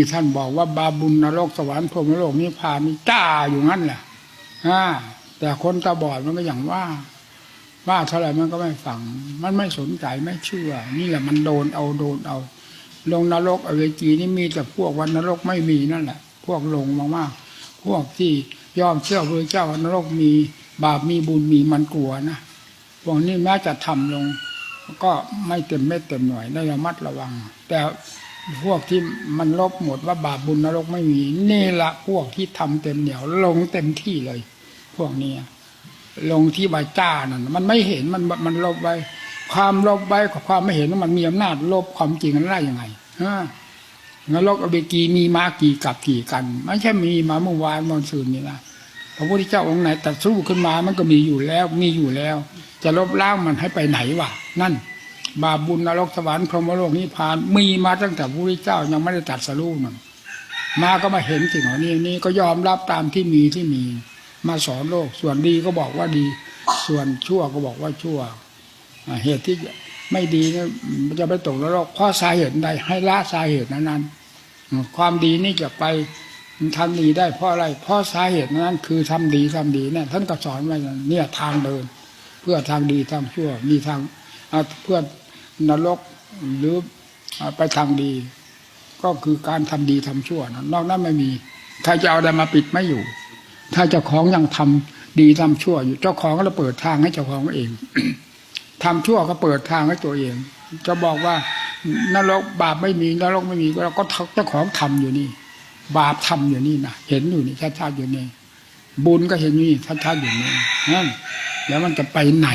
ที่ท่านบอกว่าบาบุญนรกสวรรค์พรหมโลกนิพพานนี่จ้าอยู่งั้นแหละอ่าแต่คนตาบอดมันก็อย่างว่า ว่าเท่าไหร่มันก็ไม่ฟัง มันไม่สนใจไม่เชื่อ นี่แหละมันโดนเอาโดนเอา ลงนรกอเวจีนี่มีแต่พวกวันนรกไม่มีนั่นแหละ พวกลงมากๆพวกที่ยอมเชื่อพระเจ้าวานรกมีบาปมีบุญมีมันกลัวนะพวกนี้แม้จะทำลง ก็ไม่เต็มเม็ดเต็มหน่วยได้ระมัดระวัง แต่ พวกที่มันลบหมดว่าบาปบุญนรกไม่มีนี่ละพวกที่ทำเต็มเหนียว ลงเต็มที่เลย พวกเนี้ลงที่ใบจ้านั่นมันไม่เห็นมันมันลบไว้ ความลบไว้กับความไม่เห็นว่ามันมีอำนาจลบความจริงนั้นได้ยังไงฮะนรกอเบกีมีมากี่กับกี่กันไม่ใช่มีมาเมื่อวานเมื่อคืนนี่นะพระพุทธเจ้าองค์ไหนตัดสู้ขึ้นมามันก็มีอยู่แล้ว มีอยู่แล้ว จะลบล้างมันให้ไปไหนวะนั่น บาปบุญนรกสวรรค์พรหมโลกนิพพาน มีมาตั้งแต่พระพุทธเจ้ายังไม่ได้ตัดสรู้นั่นมาก็มาเห็นสิ่งเหล่านี้นี่ก็ยอมรับตามที่มีที่มี มาสอนโลก ส่วนดีก็บอกว่าดี ส่วนชั่วก็บอกว่าชั่ว เหตุที่ไม่ดีนี่จะไปตกนรกเพราะสาเหตุใดให้ละสาเหตุนั้นๆความดีนี่จะไปทำดีได้เพราะอะไร เพราะสาเหตุนั้น คือทำดีทำดีเนี่ยท่านก็สอนไว้เนี่ยทางเดิน เพื่อทางดีทางชั่วมีทางเพื่อ นรกหรือไปทางดี ก็คือการทำดีทำชั่วนะนอกนั้นไม่มีใครจะเอาอะไรมาปิดไม่อยู่ ถ้าเจ้าของยังทำดีทำชั่ว อยู่เจ้าของก็จะเปิดทางให้เจ้าของเองทำชั่วก็เปิดทางให้ตัวเอง จะบอกว่านรกบาปไม่มีนรกไม่มีเราก็เจ้าของทำอยู่นี่ บาปทำอยู่นี่นะเห็นอยู่นี่ชัดๆอยู่นี่บุญก็เห็นอยู่นี่ชัดๆอยู่นี่นั่นแล้วมันจะไปไหน